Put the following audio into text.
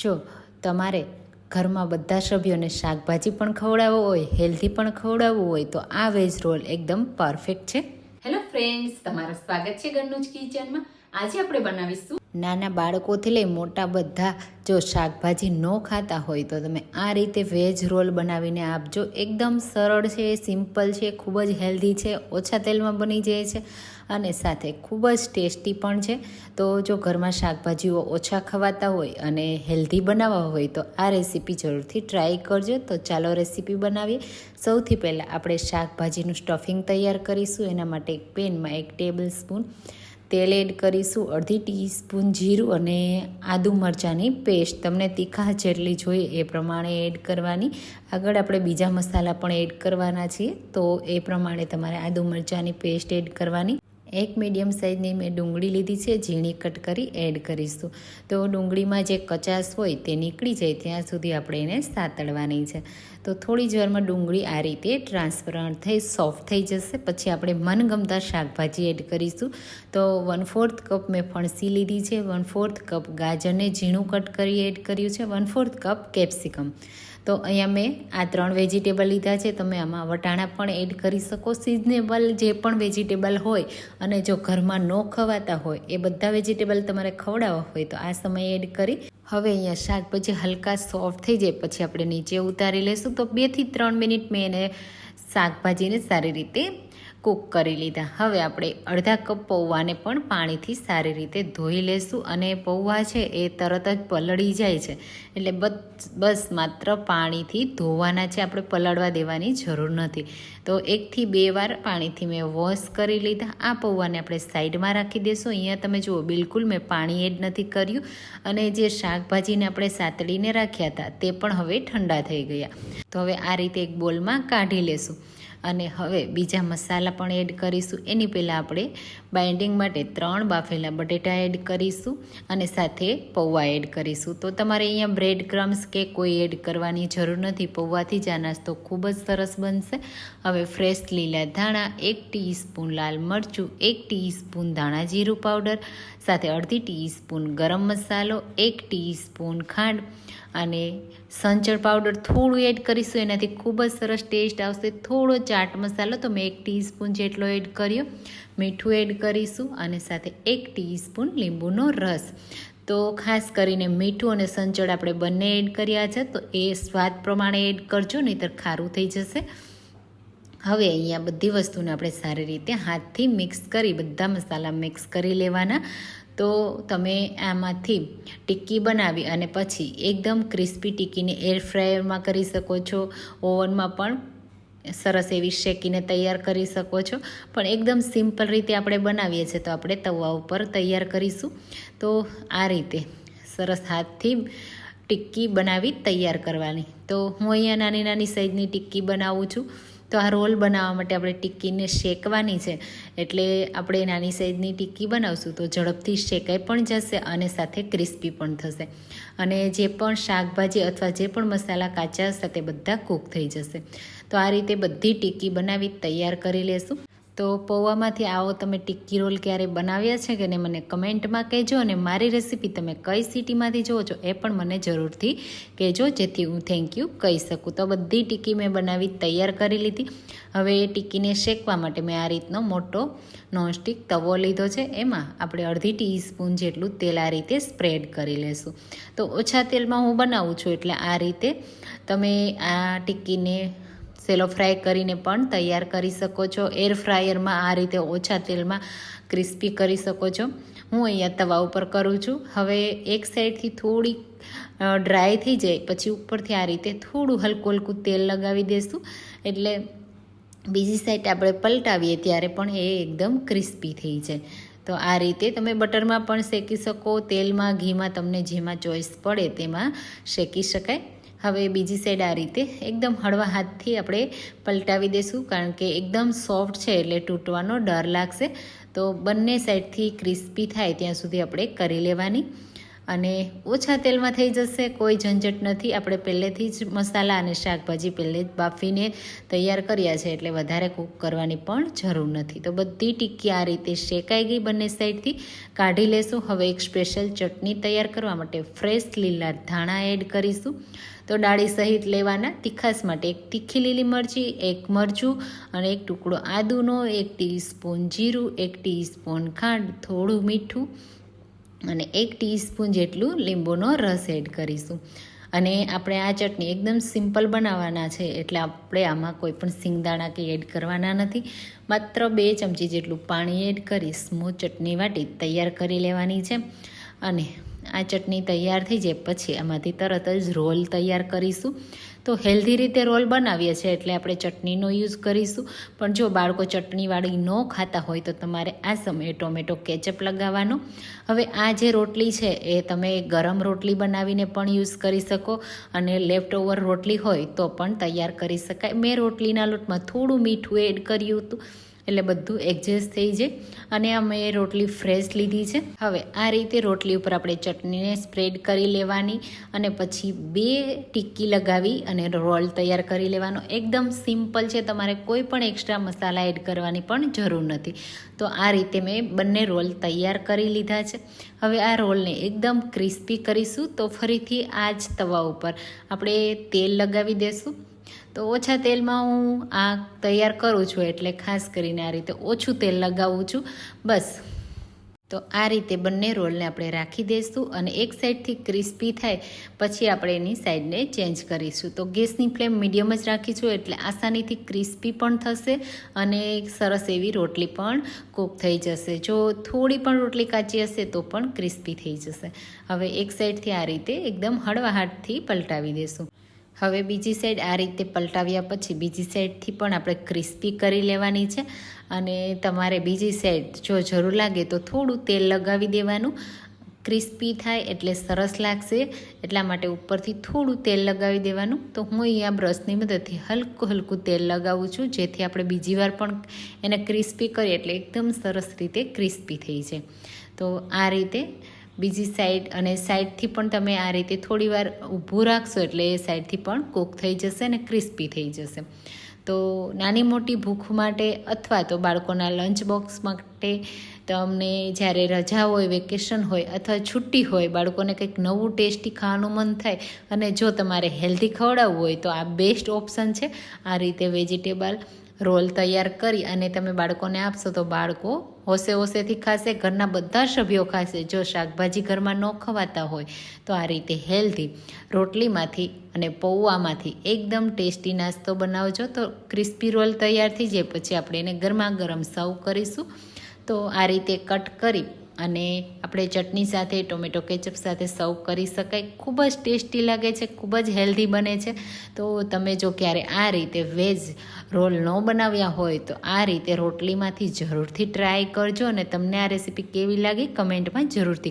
જો તમારે ઘરમાં બધા સભ્યોને શાકભાજી પણ ખવડાવવું હોય હેલ્ધી પણ ખવડાવવું હોય, તો આ વેજ રોલ એકદમ પરફેક્ટ છે. હેલો ફ્રેન્ડ્સ તમારું સ્વાગત છે ઘરનું જ કિચનમાં આજે આપણે બનાવીશું નાના બાળકોથી લઈ મોટા બધા જો શાકભાજી ન ખાતા હોય તો તમે આ રીતે વેજ રોલ બનાવીને આપજો એકદમ સરળ છે, સિમ્પલ છે, ખૂબ જ હેલ્ધી છે, ઓછા તેલમાં બની જાય છે અને સાથે ખૂબ જ ટેસ્ટી પણ છે. તો જો ઘરમાં શાકભાજીઓ ઓછા ખવાતા હોય અને હેલ્ધી બનાવવા હોય તો આ રેસીપી જરૂરથી ટ્રાય કરજો. તો ચાલો રેસીપી બનાવીએ. સૌથી પહેલાં આપણે શાકભાજીનું સ્ટફિંગ તૈયાર કરીશું. એના માટે એક પેનમાં એક ટેબલ સ્પૂન તેલ એડ કરીશું, અડધી ટીસ્પૂન જીરું અને આદુ મરચાંની પેસ્ટ. તમને તીખા જેટલી જોઈએ એ પ્રમાણે એડ કરવાની. આગળ આપણે બીજા મસાલા પણ એડ કરવાના છીએ, તો એ પ્રમાણે તમારે આદુ મરચાંની પેસ્ટ એડ કરવાની. એક મીડિયમ સાઇઝની મેં ડુંગળી લીધી છે, ઝીણી કટ કરી એડ કરીશું. તો ડુંગળીમાં જે કચાશ હોય તે નીકળી જાય, ત્યાં સુધી આપણે એને સાતળવાની છે. તો થોડી જ વારમાં ડુંગળી આ રીતે ટ્રાન્સપરન્ટ થઈ સોફ્ટ થઈ જશે. પછી આપણે મનગમતા શાકભાજી એડ કરીશું. તો વન ફોર્થ કપ મેં ફણસી લીધી છે વન ફોર્થ કપ ગાજરને ઝીણું કટ કરી એડ કર્યું છે વન ફોર્થ કપ કેપ્સિકમ તો અહીંયા મેં આ ત્રણ વેજીટેબલ લીધા છે, તમે આમાં વટાણા પણ એડ કરી શકો. સિઝનેબલ જે પણ વેજીટેબલ હોય અને જો ઘરમાં ન ખવાતા હોય, એ બધા વેજીટેબલ તમારે ખવડાવવા હોય, તો આ સમયે એડ કરી. હવે અહીંયા શાકભાજી હલકા સોફ્ટ થઈ જાય, પછી આપણે નીચે ઉતારી લઈશું. તો બેથી ત્રણ મિનિટ મેં એને શાકભાજીને સારી રીતે કૂક કરી લીધા. હવે આપણે અડધા કપ પૌવાને પણ પાણીથી સારી રીતે ધોઈ લેશું અને પૌવા છે એ તરત જ પલળી જાય છે. એટલે બસ બસ માત્ર પાણીથી ધોવાના છે, આપણે પલળવા દેવાની જરૂર નથી. તો એકથી બે વાર પાણીથી મેં વોશ કરી લીધા. આ પૌવાને આપણે સાઈડમાં રાખી દેશું. અહીંયા તમે જુઓ, બિલકુલ મેં પાણી એડ નથી કર્યું. અને જે શાકભાજીને આપણે સાતળીને રાખ્યા હતા, તે પણ હવે ઠંડા થઈ ગયા. તો હવે આ રીતે એક બોલમાં કાઢી લેશું. અને હવે બીજા મસાલા પણ એડ કરીશું. એની પહેલાં આપણે બાઇન્ડિંગ માટે ત્રણ બાફેલા બટેટા એડ કરીશું અને સાથે પૌવા એડ કરીશું. તો તમારે અહીંયા બ્રેડ ક્રમ્સ કે કોઈ એડ કરવાની જરૂર નથી. પૌવાથી જ આ નાસ્તો ખૂબ જ સરસ બનશે. હવે ફ્રેશ લીલા ધાણા, એક ટીસ્પૂન લાલ મરચું, એક ટીસ્પૂન ધાણા જીરું પાવડર, સાથે અડધી ટીસ્પૂન ગરમ મસાલો, એક ટીસ્પૂન ખાંડ અને સંચળ પાવડર થોડું એડ કરીશું. એનાથી ખૂબ જ સરસ ટેસ્ટ આવશે. થોડો ચાટ મસાલો તો મેં એક ટીસ્પૂન જેટલો એડ કર્યો. મીઠું એડ કરીશું અને સાથે એક ટીસ્પૂન લીંબુનો રસ. તો ખાસ કરીને મીઠું અને સંચળ આપણે બંને એડ કર્યા છે, તો એ સ્વાદ પ્રમાણે એડ કરજો, નહીંતર ખારું થઈ જશે. હવે અહીંયા બધી વસ્તુને આપણે સારી રીતે હાથથી મિક્સ કરી, બધા મસાલા મિક્સ કરી લેવાના. તો તમે આમાંથી ટિક્કી બનાવી અને પછી એકદમ ક્રિસ્પી ટિક્કીને એર ફ્રાયરમાં કરી શકો છો. ઓવનમાં પણ સરસ એવી શેકીને તૈયાર કરી શકો છો. પણ એકદમ સિમ્પલ રીતે આપણે બનાવીએ છીએ તો આપણે તવા ઉપર તૈયાર કરીશું. તો આ રીતે સરસ હાથથી ટિક્કી બનાવી તૈયાર કરવાની. તો હું અહીંયા નાની નાની સાઈઝની ટિક્કી બનાવું છું. તો આ રોલ બનાવવા માટે આપણે ટિક્કીને શેકવાની છે. એટલે આપણે નાની સાઈઝની ટિક્કી બનાવશું તો ઝડપથી શેકાઈ પણ જશે અને સાથે ક્રિસ્પી પણ થશે. અને જે પણ શાકભાજી અથવા જે પણ મસાલા કાચા તે બધા કૂક થઈ જશે. તો આ રીતે બધી ટિક્કી બનાવી તૈયાર કરી લેશું. તો પૌવામાંથી આવો તમે ટિક્કી રોલ ક્યારે બનાવ્યા છે કે ને મને કમેન્ટમાં કહેજો અને મારી રેસીપી તમે કઈ સિટીમાંથી જુઓ છો એ પણ મને જરૂરથી કહેજો, જેથી હું થેન્ક યુ કહી શકું. તો બધી ટિક્કી મેં બનાવી, તૈયાર કરી લીધી. હવે એ ટિક્કીને શેકવા માટે મેં આ રીતનો મોટો નોનસ્ટિક તવો લીધો છે. એમાં આપણે અડધી ટીસ્પૂન જેટલું તેલ આ રીતે સ્પ્રેડ કરી લેશું. તો ઓછા તેલમાં હું બનાવું છું એટલે આ રીતે તમે આ ટિક્કીને સેલો ફ્રાય કરીને પણ તૈયાર કરી શકો છો. એર ફ્રાયરમાં આ રીતે ઓછા તેલમાં ક્રિસ્પી કરી શકો છો. હું અહીંયા તવા ઉપર કરું છું. હવે એક સાઈડથી થોડી ડ્રાય થઈ જાય પછી ઉપરથી આ રીતે થોડું હલકું હલકું તેલ લગાવી દઈશું એટલે બીજી સાઈડ આપણે પલટાવીએ ત્યારે પણ એ એકદમ ક્રિસ્પી થઈ જાય. તો આ રીતે તમે બટરમાં પણ શેકી શકો. તેલમાં, ઘીમાં તમને જેમાં ચોઈસ પડે તેમાં શેકી શકાય. હવે બીજી સાઈડ આ રીતે એકદમ હળવા હાથથી આપણે પલટાવી દઈશું કારણ કે એકદમ સોફ્ટ છે એટલે તૂટવાનો ડર લાગશે. તો બંને સાઈડથી ક્રિસ્પી થાય ત્યાં સુધી આપણે કરી લેવાની. અને ઓછા તેલમાં થઈ જશે, કોઈ ઝંઝટ નથી. આપણે પહેલેથી જ મસાલા અને શાકભાજી પહેલે જ બાફીને તૈયાર કર્યા છે એટલે વધારે કૂક કરવાની પણ જરૂર નથી. તો બધી ટીક્કી આ રીતે શેકાઈ ગઈ બંને સાઈડથી કાઢી લેશું. હવે એક સ્પેશિયલ ચટણી તૈયાર કરવા માટે ફ્રેશ લીલા ધાણા એડ કરીશું. તો ડાળી સહિત લેવાના તીખાસ માટે એક તીખી લીલી મરચી, એક મરચું અને એક ટુકડો આદુનો, એક ટીસ્પૂન જીરું, એક ટીસ્પૂન ખાંડ, થોડું મીઠું અને એક ટીસ્પૂન જેટલું લીંબુનો રસ એડ કરીશું. અને આપણે આ ચટણી એકદમ સિમ્પલ બનાવવાના છે, એટલે આપણે આમાં કોઈ પણ સિંગદાણા કે એડ કરવાના નથી. માત્ર બે ચમચી જેટલું પાણી એડ કરી સ્મૂથ ચટણી વાટી તૈયાર કરી લેવાની છે. અને આ ચટણી તૈયાર થઈ જાય, પછી આમાંથી તરત જ રોલ તૈયાર કરીશું. તો હેલ્ધી રીતે રોલ બનાવીએ છીએ એટલે આપણે ચટણીનો યુઝ કરીશું. પણ જો બાળકો ચટણીવાળી ન ખાતા હોય તો તમારે આ સમયે ટોમેટો કેચઅપ લગાવવાનો. હવે આ જે રોટલી છે એ તમે ગરમ રોટલી બનાવીને પણ યુઝ કરી શકો અને લેફ્ટ ઓવર રોટલી હોય તો પણ તૈયાર કરી શકાય. મેં રોટલીના લોટમાં થોડું મીઠું એડ કર્યું હતું. એટલે બધું એડજસ્ટ થઈ જાય. અને અમે રોટલી ફ્રેશ લીધી છે. હવે આ રીતે રોટલી ઉપર આપણે ચટણીને સ્પ્રેડ કરી લેવાની અને પછી બે ટિક્કી લગાવી અને રોલ તૈયાર કરી લેવાનો. એકદમ સિમ્પલ છે. તમારે કોઈ પણ એક્સ્ટ્રા મસાલા એડ કરવાની પણ જરૂર નથી. તો આ રીતે મેં બંને રોલ તૈયાર કરી લીધા છે. હવે આ રોલને એકદમ ક્રિસ્પી કરીશું તો ફરીથી આ જ તવા ઉપર આપણે તેલ લગાવી દેશું. તો ઓછા તેલમાં હું આ તૈયાર કરું છું એટલે ખાસ કરીને આ રીતે ઓછું તેલ લગાવું છું. બસ. તો આ રીતે બંને રોલને આપણે રાખી દઈશું અને એક સાઈડથી ક્રિસ્પી થાય પછી આપણે એની સાઈડને ચેન્જ કરીશું. તો ગેસની ફ્લેમ મીડિયમ જ રાખીશું એટલે આસાનીથી ક્રિસ્પી પણ થશે અને સરસ એવી રોટલી પણ કૂક થઈ જશે. જો થોડી પણ રોટલી કાચી હશે તો પણ ક્રિસ્પી થઈ જશે. હવે એક સાઈડથી આ રીતે એકદમ હળવા હાથથી પલટાવી દઈશું હવે બીજી સાઈડ આ રીતે પલટાવ્યા પછી બીજી સાઈડથી પણ આપણે ક્રિસ્પી કરી લેવાની છે અને તમારે બીજી સાઈડ જો જરૂર લાગે તો થોડું તેલ લગાવી દેવાનું. ક્રિસ્પી થાય એટલે સરસ લાગશે, એટલા માટે ઉપરથી થોડું તેલ લગાવી દેવાનું. તો હું અહીંયા બ્રશની મદદથી હલકું હલકું તેલ લગાવું છું, જેથી આપણે બીજી વાર પણ એને ક્રિસ્પી કરીએ એટલે એકદમ સરસ રીતે ક્રિસ્પી થઈ જાય. તો આ રીતે બીજી સાઈડ અને સાઈડથી પણ તમે આ રીતે થોડી વાર ઊભું રાખશો એટલે એ સાઈડથી પણ કૂક થઈ જશે અને ક્રિસ્પી થઈ જશે. તો નાની મોટી ભૂખ માટે અથવા તો બાળકોના લંચ બોક્સ માટે તમને જ્યારે રજા હોય વેકેશન હોય અથવા છુટ્ટી હોય, બાળકોને કંઈક નવું ટેસ્ટી ખાવાનું મન થાય અને જો તમારે હેલ્ધી ખવડાવવું હોય તો આ બેસ્ટ ઓપ્શન છે. આ રીતે વેજીટેબલ રોલ તૈયાર કરી અને તમે બાળકોને આપશો તો બાળકો હોશે હોશેથી ખાશે, ઘરના બધા સભ્યો ખાશે. જો શાકભાજી ઘરમાં ન ખવાતા હોય, તો આ રીતે હેલ્ધી રોટલીમાંથી અને પૌવામાંથી એકદમ ટેસ્ટી નાસ્તો બનાવજો. તો ક્રિસ્પી રોલ તૈયાર થઈ જાય. પછી આપણે એને ગરમા ગરમ સર્વ કરીશું. તો આ રીતે કટ કરી અને આપણે ચટણી સાથે, ટોમેટો કેચઅપ સાથે સર્વ કરી શકાય. ખૂબ જ ટેસ્ટી લાગે છે, ખૂબ જ હેલ્ધી બને છે. તો તમે જો ક્યારે આ રીતે વેજ રોલ ન બનાવ્યા હોય તો આ રીતે રોટલીમાંથી જરૂરથી ટ્રાય કરજો અને તમને આ રેસીપી કેવી લાગી કમેન્ટમાં જરૂરથી